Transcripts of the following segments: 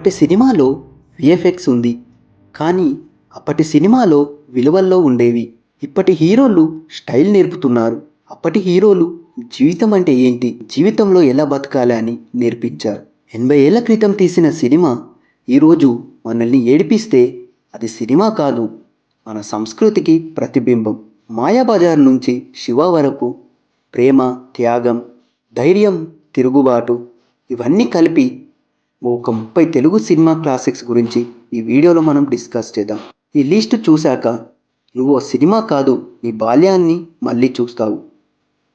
అప్పటి సినిమాలో విఎఫ్ఎక్స్ ఉంది. కానీ అప్పటి సినిమాలో విలువల్లో ఉండేవి. ఇప్పటి హీరోలు స్టైల్ నేర్పుతున్నారు. అప్పటి హీరోలు జీవితం అంటే ఏంటి? జీవితంలో ఎలా బతకాలి అని నేర్పించారు. ఎనభై ఏళ్ళ క్రితం తీసిన సినిమా ఈరోజు మనల్ని ఏడిపిస్తే అది సినిమా కాదు మన సంస్కృతికి ప్రతిబింబం. మాయాబజార్ నుంచి శివ వరకు ప్రేమ త్యాగం ధైర్యం తిరుగుబాటు ఇవన్నీ కలిపి ఒక ముప్పై తెలుగు సినిమా క్లాసిక్స్ గురించి ఈ వీడియోలో మనం డిస్కస్ చేద్దాం. ఈ లిస్ట్ చూశాక నువ్వు ఓ సినిమా కాదు నీ బాల్యాన్ని మళ్ళీ చూస్తావు.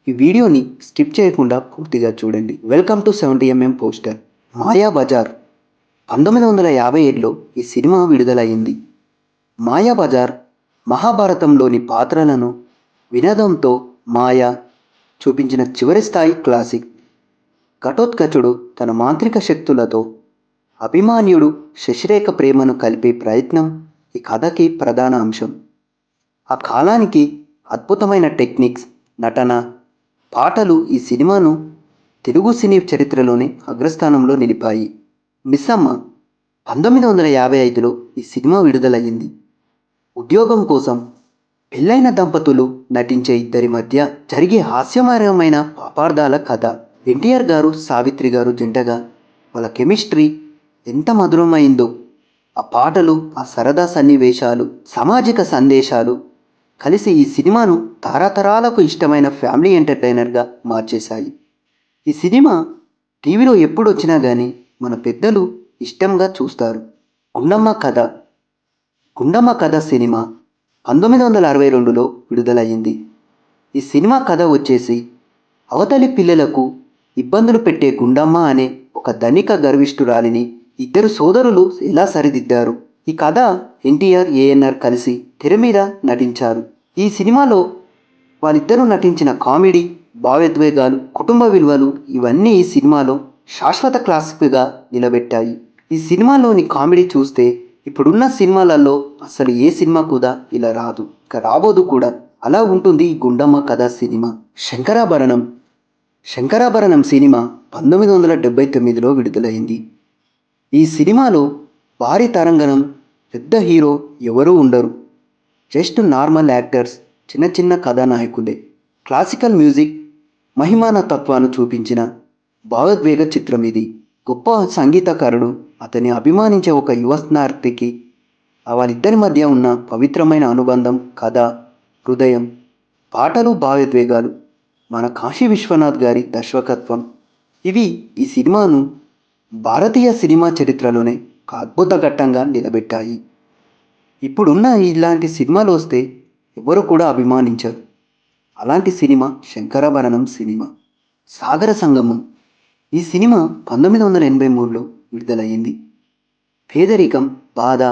ఈ వీడియోని స్కిప్ చేయకుండా పూర్తిగా చూడండి. Welcome to seventy MM poster. Maya Bazaar. పంతొమ్మిది వందల యాభై ఏడులో ఈ సినిమా విడుదలయ్యింది. మాయా బజార్ మహాభారతంలోని పాత్రలను వినోదంతో మాయా చూపించిన చివరి స్థాయి క్లాసిక్. ఘటోత్కచుడు తన మాంత్రిక శక్తులతో అభిమాన్యుడు శశిరేఖ ప్రేమను కలిపే ప్రయత్నం ఈ కథకి ప్రధాన అంశం. ఆ కాలానికి అద్భుతమైన టెక్నిక్స్ నటన పాటలు ఈ సినిమాను తెలుగు సినీ చరిత్రలోనే అగ్రస్థానంలో నిలిపాయి. మిస్సమ్మ పంతొమ్మిది వందల యాభై ఐదులో ఈ సినిమా విడుదలయ్యింది. ఉద్యోగం కోసం పెళ్ళైన దంపతులు నటించే ఇద్దరి మధ్య జరిగే హాస్యమయమైన పాపార్థాల కథ. ఎన్టీఆర్ గారు సావిత్రి గారు జంటగా వాళ్ళ కెమిస్ట్రీ ఎంత మధురమైందో. ఆ పాటలు ఆ సరదా సన్నివేశాలు సామాజిక సందేశాలు కలిసి ఈ సినిమాను తరతరాలకు ఇష్టమైన ఫ్యామిలీ ఎంటర్టైనర్గా మార్చేశాయి. ఈ సినిమా టీవీలో ఎప్పుడు వచ్చినా కానీ మన పెద్దలు ఇష్టంగా చూస్తారు. గుండమ్మ కథ. గుండమ్మ కథ సినిమా పంతొమ్మిది వందల అరవై రెండులో విడుదలయ్యింది. ఈ సినిమా కథ వచ్చేసి అవతలి పిల్లలకు ఇబ్బందులు పెట్టే గుండమ్మ అనే ఒక ధనిక గర్విష్ఠురాలిని ఇద్దరు సోదరులు ఎలా సరిదిద్దారు. ఈ కథ ఎన్టీఆర్ ఏఎన్ఆర్ కలిసి తెర మీద నటించారు. ఈ సినిమాలో వాళ్ళిద్దరూ నటించిన కామెడీ భావోద్వేగాలు కుటుంబ విలువలు ఇవన్నీ ఈ సినిమాలో శాశ్వత క్లాసిక్గా నిలబెట్టాయి. ఈ సినిమాలోని కామెడీ చూస్తే ఇప్పుడున్న సినిమాలలో అసలు ఏ సినిమా కూడా ఇలా రాదు. ఇక రాబోదు కూడా. అలా ఉంటుంది ఈ గుండమ్మ కథ సినిమా. శంకరాభరణం. శంకరాభరణం సినిమా పంతొమ్మిది వందల డెబ్బై తొమ్మిదిలో విడుదలైంది. ఈ సినిమాలో భారీ తరంగణం పెద్ద హీరో ఎవరూ ఉండరు. జస్ట్ నార్మల్ యాక్టర్స్ చిన్న చిన్న కథానాయకులే. క్లాసికల్ మ్యూజిక్ మహిమాన తత్వాన్ని చూపించిన భావోద్వేగ చిత్రం ఇది. గొప్ప సంగీతకారుడు అతని అభిమానించే ఒక యువస్నార్తికి వాళ్ళిద్దరి మధ్య ఉన్న పవిత్రమైన అనుబంధం కథ హృదయం పాటలు భావోద్వేగాలు మన కాశీ విశ్వనాథ్ గారి దర్శకత్వం. ఇవి ఈ సినిమాను భారతీయ సినిమా చరిత్రలోనే ఒక అద్భుత ఘట్టంగా నిలబెట్టాయి. ఇప్పుడున్న ఇలాంటి సినిమాలు వస్తే ఎవరు కూడా అభిమానించరు. అలాంటి సినిమా శంకరాభరణం సినిమా సాగర సంగమం. ఈ సినిమా పంతొమ్మిది వందల ఎనభై మూడులో విడుదలయ్యింది. పేదరికం బాధ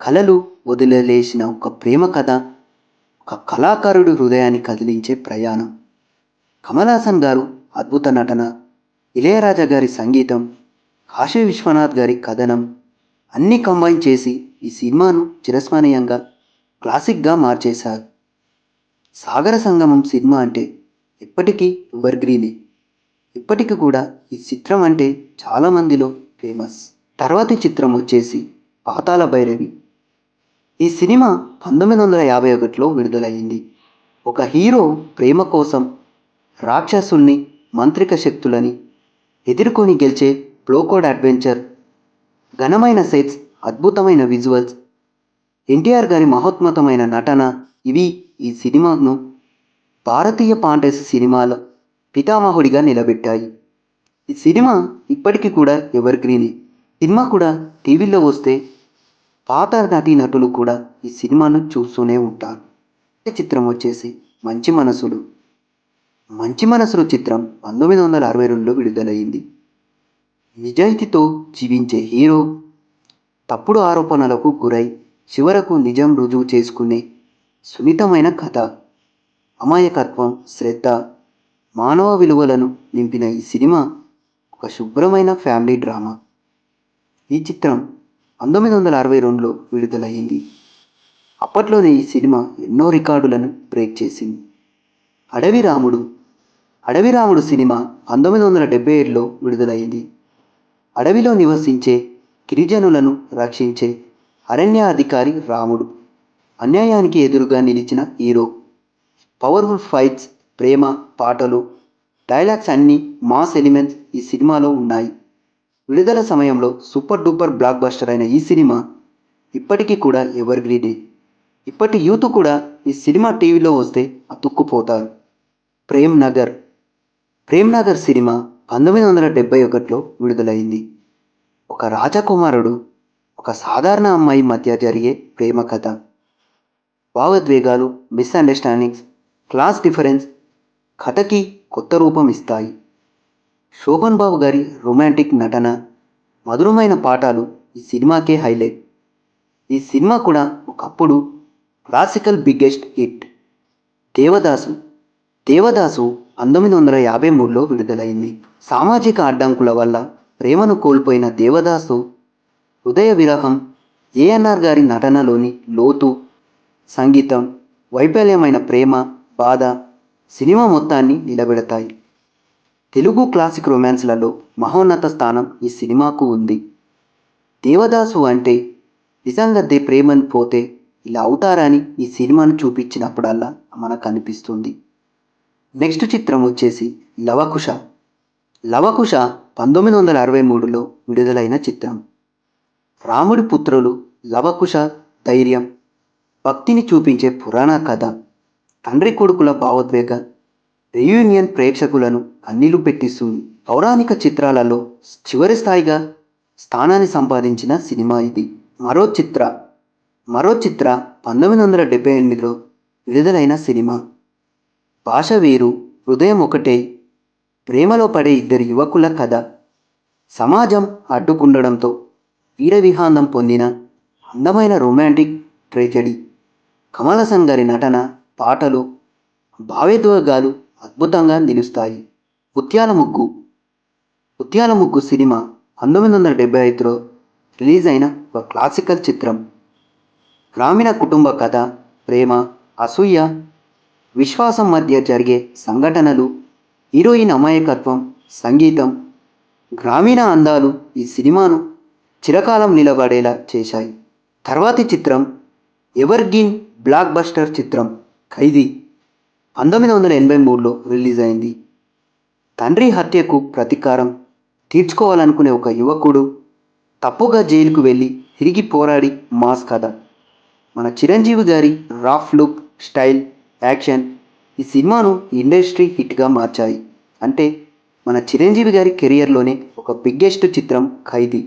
కళలు వదిలేసిన ఒక ప్రేమ కథ ఒక కళాకారుడి హృదయాన్ని కదిలించే ప్రయాణం. కమలాసన్ గారు అద్భుత నటన ఇళయరాజా గారి సంగీతం కాశీ విశ్వనాథ్ గారి కథనం అన్నీ కంబైన్ చేసి ఈ సినిమాను చిరస్మరణీయంగా క్లాసిక్గా మార్చేశారు. సాగర సంగమం సినిమా అంటే ఇప్పటికీ ఎవర్గ్రీనే. ఇప్పటికి కూడా ఈ చిత్రం అంటే చాలామందిలో ఫేమస్. తర్వాతి చిత్రం వచ్చేసి పాతాళ భైరవి. ఈ సినిమా పంతొమ్మిది వందల యాభై ఒకటిలో విడుదలయ్యింది. ఒక హీరో ప్రేమ కోసం రాక్షసుల్ని మంత్రిక శక్తులని ఎదుర్కొని గెలిచే ప్లోకోడ్ అడ్వెంచర్. ఘనమైన సెట్స్ అద్భుతమైన విజువల్స్. ఎన్టీఆర్ గారి మహోత్మతమైన నటన ఇవి ఈ సినిమాను భారతీయ పాంటసీ సినిమాల పితామహుడిగా నిలబెట్టాయి. ఈ సినిమా ఇప్పటికీ కూడా ఎవర్ గ్రీనే సినిమా కూడా టీవీలో వస్తే పాత నటి నటులు కూడా ఈ సినిమాను చూస్తూనే ఉంటారు. ఈ చిత్రం వచ్చేసి మంచి మనసులు. మంచి మనసులు చిత్రం పంతొమ్మిది వందల అరవై రెండులో విడుదలైంది. నిజాయితీతో జీవించే హీరో తప్పుడు ఆరోపణలకు గురై చివరకు నిజం రుజువు చేసుకునే సున్నితమైన కథ అమాయకత్వం శ్రద్ధ మానవ విలువలను నింపిన ఈ సినిమా ఒక శుభ్రమైన ఫ్యామిలీ డ్రామా. ఈ చిత్రం పంతొమ్మిది వందల అరవై రెండులో విడుదలయ్యింది. అప్పట్లోనే ఈ సినిమా ఎన్నో రికార్డులను బ్రేక్ చేసింది. అడవి రాముడు అడవి రాముడు సినిమా పంతొమ్మిది వందల డెబ్బై ఏడులో విడుదలైంది అడవిలో నివసించే గిరిజనులను రక్షించే అరణ్య అధికారి రాముడు. అన్యాయానికి ఎదురుగా నిలిచిన హీరో. పవర్ఫుల్ ఫైట్స్ ప్రేమ పాటలు డైలాగ్స్ అన్నీ మాస్ ఎలిమెంట్స్ ఈ సినిమాలో ఉన్నాయి. విడుదల సమయంలో సూపర్ డూపర్ బ్లాక్ బస్టర్ అయిన ఈ సినిమా ఇప్పటికీ కూడా ఎవర్ గ్రీనే. ఇప్పటి యూత్ కూడా ఈ సినిమా టీవీలో వస్తే అతుక్కుపోతారు. ప్రేమ్ నగర్. ప్రేమ్ నగర్ సినిమా పంతొమ్మిది వందల డెబ్బై ఒకటిలో విడుదలైంది. ఒక రాజకుమారుడు ఒక సాధారణ అమ్మాయి మధ్య జరిగే ప్రేమ కథ. భావోద్వేగాలు మిస్అండర్స్టాండింగ్స్ క్లాస్ డిఫరెన్స్ కథకి కొత్త రూపం ఇస్తాయి. శోభన్ బాబు గారి రొమాంటిక్ నటన మధురమైన పాఠాలు ఈ సినిమాకే హైలైట్. ఈ సినిమా కూడా ఒకప్పుడు classical biggest hit. Devadasu Devadasu పంతొమ్మిది వందల యాభై మూడులో విడుదలైంది. సామాజిక అడ్డంకుల వల్ల ప్రేమను కోల్పోయిన దేవదాసు హృదయ విరహం ఏఎన్ఆర్ గారి నటనలోని లోతు సంగీతం వైఫల్యమైన ప్రేమ బాధ సినిమా మొత్తాన్ని నిలబెడతాయి. తెలుగు క్లాసిక్ రొమాన్స్లలో మహోన్నత స్థానం ఈ సినిమాకు ఉంది. దేవదాసు అంటే నిజంగా దే ప్రేమను పోతే ఇలా అవుతారని ఈ సినిమాను చూపించినప్పుడల్లా మనకు అనిపిస్తుంది. నెక్స్ట్ చిత్రం వచ్చేసి లవకుశ. లవకుశ పంతొమ్మిది వందల అరవై మూడులో విడుదలైన చిత్రం. రాముడి పుత్రులు లవకుశ ధైర్యం భక్తిని చూపించే పురాణ కథ తండ్రి కొడుకుల భావోద్వేగ రియూనియన్ ప్రేక్షకులను కన్నీళ్ళు పెట్టిస్తుంది పౌరాణిక చిత్రాలలో చివరి స్థాయిగా స్థానాన్ని సంపాదించిన సినిమా ఇది. మరో చిత్ర మరో చిత్ర పంతొమ్మిది వందల డెబ్బై ఎనిమిదిలో విడుదలైన సినిమా. భాష వేరు హృదయం ఒకటే. ప్రేమలో పడే ఇద్దరు యువకుల కథ. సమాజం అడ్డుకుండడంతో వీరవిహాందం పొందిన అందమైన రొమాంటిక్ ట్రేజడీ. కమలసన్ గారి నటన పాటలు భావోద్వేగాలు అద్భుతంగా నిలుస్తాయి. ముత్యాల ముగ్గు. ముత్యాల ముగ్గు సినిమా పంతొమ్మిది వందల డెబ్బై ఐదులో రిలీజ్ అయిన ఒక క్లాసికల్ చిత్రం. గ్రామీణ కుటుంబ కథ ప్రేమ అసూయ విశ్వాసం మధ్య జరిగే సంఘటనలు హీరోయిన్ అమాయకత్వం సంగీతం గ్రామీణ అందాలు ఈ సినిమాను చిరకాలం నిలబడేలా చేశాయి. తర్వాతి చిత్రం ఎవర్గ్రీన్ బ్లాక్ బస్టర్ చిత్రం ఖైదీ. పంతొమ్మిది వందల ఎనభై మూడులో రిలీజ్ అయింది తండ్రి హత్యకు ప్రతీకారం తీర్చుకోవాలనుకునే ఒక యువకుడు తప్పుగా జైలుకు వెళ్ళి తిరిగి పోరాడి మాస్ కథ. మన చిరంజీవి గారి రాఫ్ లుక్ స్టైల్ యాక్షన్. ఈ సినిమాను ఇండస్ట్రీ హిట్గా మార్చాయి. అంటే మన చిరంజీవి గారి కెరియర్లోనే ఒక బిగ్గెస్ట్ చిత్రం ఖైదీ.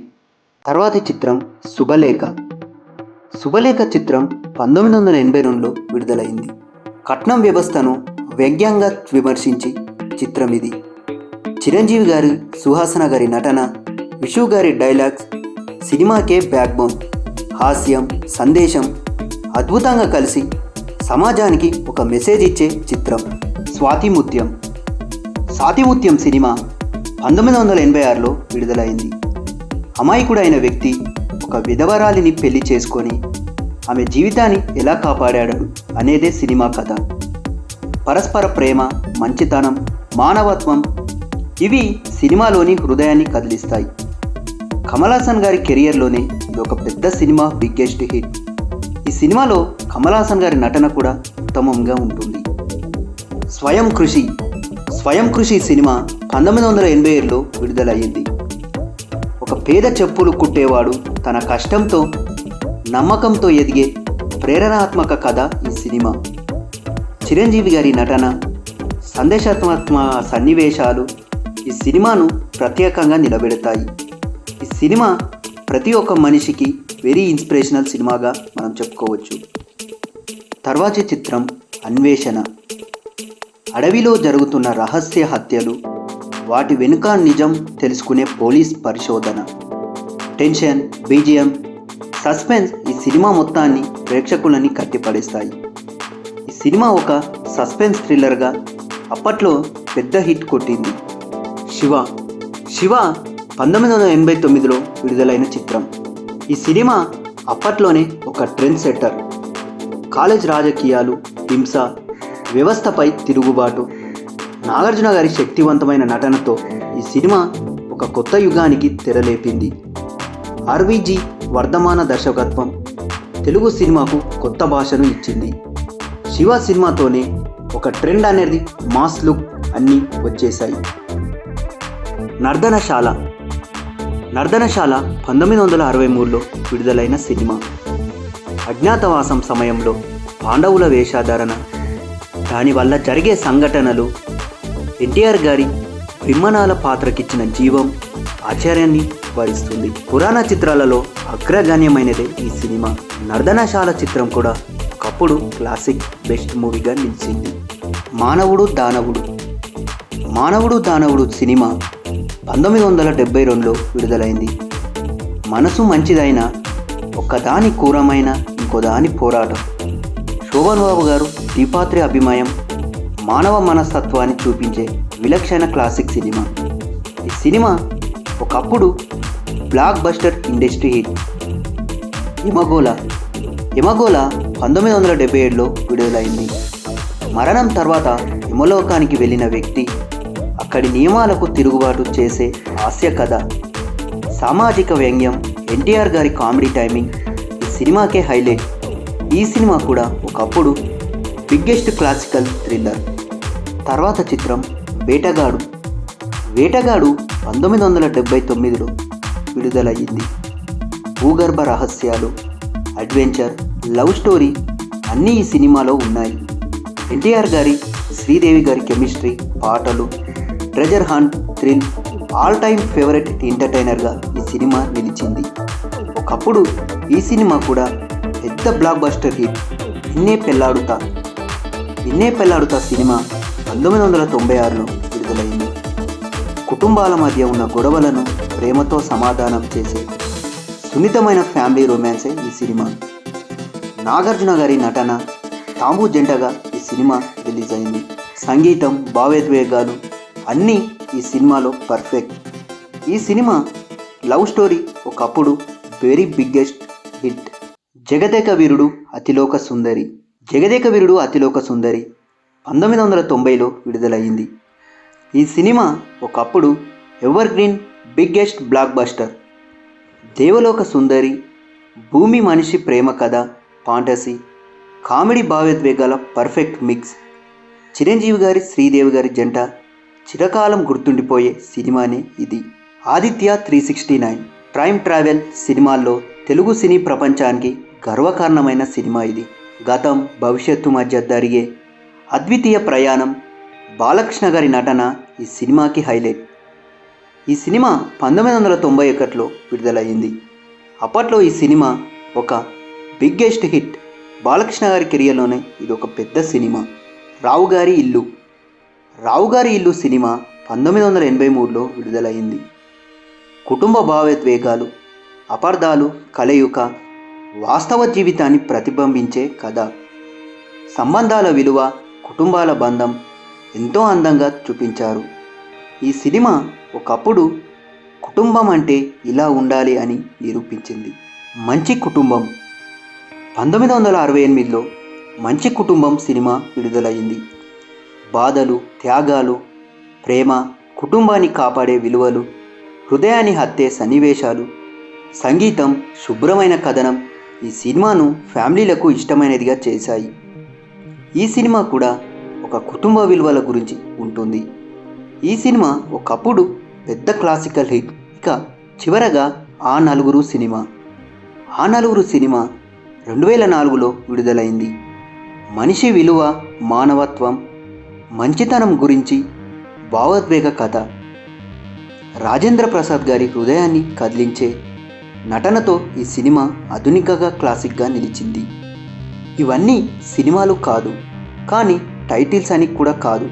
తర్వాతి చిత్రం శుభలేఖ శుభలేఖ చిత్రం పంతొమ్మిది వందల ఎనభై రెండులో విడుదలైంది. కట్నం వ్యవస్థను వ్యంగ్యంగా విమర్శించి చిత్రం ఇది. చిరంజీవి గారి సుహాసన గారి నటన విషు గారి డైలాగ్స్ సినిమాకే బ్యాక్బోన్ హాస్యం సందేశం అద్భుతంగా కలిసి సమాజానికి ఒక మెసేజ్ ఇచ్చే చిత్రం స్వాతిముత్యం స్వాతిముత్యం సినిమా పంతొమ్మిది వందల ఎనభై ఆరులో విడుదలైంది. అమాయకుడైన వ్యక్తి ఒక విధవరాలిని పెళ్ళి చేసుకొని ఆమె జీవితాన్ని ఎలా కాపాడాడు అనేదే సినిమా కథ. పరస్పర ప్రేమ మంచితనం మానవత్వం ఇవి సినిమాలోని హృదయాన్ని కదిలిస్తాయి. కమలాసన్ గారి కెరియర్లోనే ఇది ఒక పెద్ద సినిమా బిగ్గెస్ట్ హిట్. ఈ సినిమాలో కమల్ హాసన్ గారి నటన కూడా ఉత్తమంగా ఉంటుంది. స్వయం కృషి స్వయం కృషి సినిమా పంతొమ్మిది వందల ఎనభై ఏడులో విడుదలయ్యింది. ఒక పేద చెప్పులు కుట్టేవాడు తన కష్టంతో నమ్మకంతో ఎదిగే ప్రేరణాత్మక కథ ఈ సినిమా. చిరంజీవి గారి నటన సందేశాత్మక సన్నివేశాలు ఈ సినిమాను ప్రత్యేకంగా నిలబెడతాయి. ఈ సినిమా ప్రతి ఒక్క మనిషికి వెరీ ఇన్స్పిరేషనల్ సినిమాగా మనం చెప్పుకోవచ్చు. తర్వాతి చిత్రం అన్వేషణ. అడవిలో జరుగుతున్న రహస్య హత్యలు వాటి వెనుక నిజం తెలుసుకునే పోలీస్ పరిశోధన. టెన్షన్ బీజిఎం సస్పెన్స్ ఈ సినిమా మొత్తాన్ని ప్రేక్షకులని కట్టిపడేస్తాయి. ఈ సినిమా ఒక సస్పెన్స్ థ్రిల్లర్గా అప్పట్లో పెద్ద హిట్ కొట్టింది. శివ శివ పంతొమ్మిది వందల ఎనభై తొమ్మిదిలో విడుదలైన చిత్రం. ఈ సినిమా అప్పట్లోనే ఒక ట్రెండ్ సెట్టర్ కాలేజ్ రాజకీయాలు హింస వ్యవస్థపై తిరుగుబాటు నాగార్జున గారి శక్తివంతమైన నటనతో ఈ సినిమా ఒక కొత్త యుగానికి తెరలేపింది. ఆర్వీజీ వర్ధమాన దర్శకత్వం తెలుగు సినిమాకు కొత్త భాషను ఇచ్చింది. శివ సినిమాతోనే ఒక ట్రెండ్ అనేది మాస్ లుక్ అన్నీ వచ్చేశాయి. నర్దనశాల నర్దనశాల పంతొమ్మిది వందల అరవై మూడులో విడుదలైన సినిమా. అజ్ఞాతవాసం సమయంలో పాండవుల వేషాధారణ. దానివల్ల జరిగే సంఘటనలు. ఎన్టీఆర్ గారి బ్రహ్మణాల పాత్రకిచ్చిన జీవం ఆశ్చర్యాన్ని వరిస్తుంది పురాణ చిత్రాలలో అగ్రగణ్యమైనదే ఈ సినిమా. నర్దనశాల చిత్రం కూడా ఒకప్పుడు క్లాసిక్ బెస్ట్ మూవీగా నిలిచింది. మానవుడు దానవుడు. మానవుడు దానవుడు సినిమా పంతొమ్మిది వందల డెబ్బై రెండులో విడుదలైంది. మనసు మంచిదైన ఒక్కదాని క్రూరమైన ఇంకోదాని పోరాటం. శోభన్ బాబు గారు దీపాత్రి అభిమయం మానవ మనస్తత్వాన్ని చూపించే విలక్షణ క్లాసిక్ సినిమా. ఈ సినిమా ఒకప్పుడు బ్లాక్ బస్టర్ ఇండస్ట్రీ హిట్. ఇమగోల ఇమగోల పంతొమ్మిది వందల డెబ్బై ఏడులో విడుదలైంది. మరణం తర్వాత హిమలోకానికి వెళ్ళిన వ్యక్తి అక్కడి నియమాలకు తిరుగుబాటు చేసే హాస్య కథ. సామాజిక వ్యంగ్యం ఎన్టీఆర్ గారి కామెడీ టైమింగ్ ఈ సినిమాకే హైలైట్. ఈ సినిమా కూడా ఒకప్పుడు బిగ్గెస్ట్ క్లాసికల్ థ్రిల్లర్. తర్వాత చిత్రం వేటగాడు. వేటగాడు పంతొమ్మిది వందల డెబ్బై తొమ్మిదిలో విడుదలయ్యింది. భూగర్భ రహస్యాలు అడ్వెంచర్ లవ్ స్టోరీ అన్నీ ఈ సినిమాలో ఉన్నాయి. ఎన్టీఆర్ గారి శ్రీదేవి గారి కెమిస్ట్రీ పాటలు treasure hunt thrill all time favourite ఎంటర్టైనర్గా ఈ సినిమా నిలిచింది. ఒకప్పుడు ఈ సినిమా కూడా పెద్ద బ్లాక్ బస్టర్ హిట్ నిన్నే పెళ్ళాడుతా నిన్నే పెళ్ళాడుతా సినిమా పంతొమ్మిది వందల తొంభై ఆరులో విడుదలైంది. కుటుంబాల మధ్య ఉన్న గొడవలను ప్రేమతో సమాధానం చేసే సున్నితమైన ఫ్యామిలీ రొమాన్సే ఈ సినిమా. నాగార్జున గారి నటన తాంబూ జంటగా ఈ సినిమా రిలీజ్ అయింది సంగీతం భావోద్వేగాలు అన్నీ ఈ సినిమాలో పర్ఫెక్ట్ ఈ సినిమా లవ్ స్టోరీ ఒకప్పుడు very biggest hit Jagadeka Veerudu Athiloka Sundari. Jagadeka Veerudu Athiloka Sundari పంతొమ్మిది వందల తొంభైలో విడుదలయ్యింది. ఈ సినిమా ఒకప్పుడు evergreen biggest blockbuster దేవలోక సుందరి భూమి మనిషి ప్రేమ కథ ఫాంటసీ కామెడీ భావోద్వేగాల పర్ఫెక్ట్ మిక్స్ చిరంజీవి గారి శ్రీదేవి గారి జంట చిరకాలం గుర్తుండిపోయే సినిమానే ఇది. Aditya three sixty nine time travel సినిమాల్లో తెలుగు సినీ ప్రపంచానికి గర్వకారణమైన సినిమా ఇది. గతం భవిష్యత్తు మధ్య జరిగే అద్వితీయ ప్రయాణం బాలకృష్ణ గారి నటన ఈ సినిమాకి హైలైట్. ఈ సినిమా పంతొమ్మిది వందల తొంభై ఒకటిలో విడుదలయ్యింది అప్పట్లో ఈ సినిమా ఒక బిగ్గెస్ట్ హిట్. బాలకృష్ణ గారి కెరియర్లోనే ఇది ఒక పెద్ద సినిమా. రావు గారి ఇల్లు. రావు గారి ఇల్లు సినిమా పంతొమ్మిది వందల ఎనభై మూడులో విడుదలైంది. కుటుంబ భావోద్వేగాలు అపార్థాలు కలయుక వాస్తవ జీవితాన్ని ప్రతిబింబించే కథ. సంబంధాల విలువ కుటుంబాల బంధం ఎంతో అందంగా చూపించారు. ఈ సినిమా ఒకప్పుడు కుటుంబం అంటే ఇలా ఉండాలి అని నిరూపించింది. మంచి కుటుంబం. పంతొమ్మిది వందల అరవై ఎనిమిదిలో మంచి కుటుంబం సినిమా విడుదలైంది. బాధలు త్యాగాలు ప్రేమ కుటుంబాన్ని కాపాడే విలువలు హృదయాన్ని హత్తే సన్నివేశాలు సంగీతం శుభ్రమైన కథనం ఈ సినిమాను ఫ్యామిలీలకు ఇష్టమైనదిగా చేశాయి. ఈ సినిమా కూడా ఒక కుటుంబ విలువల గురించి ఉంటుంది. ఈ సినిమా ఒకప్పుడు పెద్ద క్లాసికల్ హిట్. ఇక చివరగా ఆ నలుగురు సినిమా. ఆ నలుగురు సినిమా రెండు వేల నాలుగులో విడుదలైంది. మనిషి విలువ మానవత్వం మంచితనం గురించి భావోద్వేగ కథ. రాజేంద్ర ప్రసాద్ గారి హృదయాన్ని కదిలించే నటనతో ఈ సినిమా ఆధునికగా క్లాసిక్గా నిలిచింది. ఇవన్నీ సినిమాలు కాదు కానీ టైటిల్స్ అని కూడా కాదు.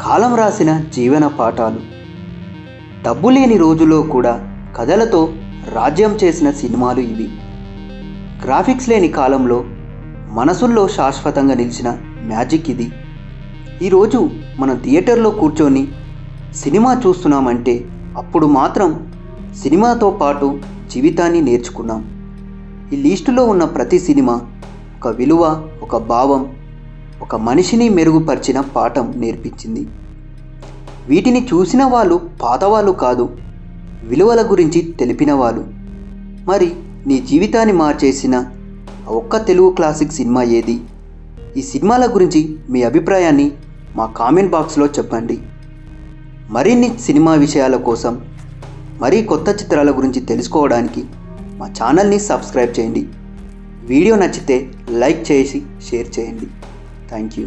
కాలం రాసిన జీవన పాఠాలు. డబ్బు లేని రోజుల్లో కూడా కథలతో రాజ్యం చేసిన సినిమాలు ఇవి. గ్రాఫిక్స్ లేని కాలంలో మనసుల్లో శాశ్వతంగా నిలిచిన మ్యాజిక్ ఇది. ఈరోజు మనం థియేటర్లో కూర్చొని సినిమా చూస్తున్నామంటే అప్పుడు మాత్రం సినిమాతో పాటు జీవితాన్ని నేర్చుకున్నాం. ఈ లిస్టులో ఉన్న ప్రతి సినిమా ఒక విలువ ఒక భావం ఒక మనిషిని మెరుగుపరిచిన పాఠం నేర్పించింది. వీటిని చూసిన వాళ్ళు పాతవాళ్ళు కాదు విలువల గురించి తెలిపిన వాళ్ళు. మరి నీ జీవితాన్ని మార్చేసిన ఒక్క తెలుగు క్లాసిక్ సినిమా ఏది? ఈ సినిమాల గురించి మీ అభిప్రాయాన్ని మా కామెంట్ బాక్స్లో చెప్పండి. మరిన్ని సినిమా విషయాల కోసం మరీ కొత్త చిత్రాల గురించి తెలుసుకోవడానికి మా ఛానల్ని సబ్స్క్రైబ్ చేయండి. వీడియో నచ్చితే లైక్ చేసి షేర్ చేయండి. Thank you.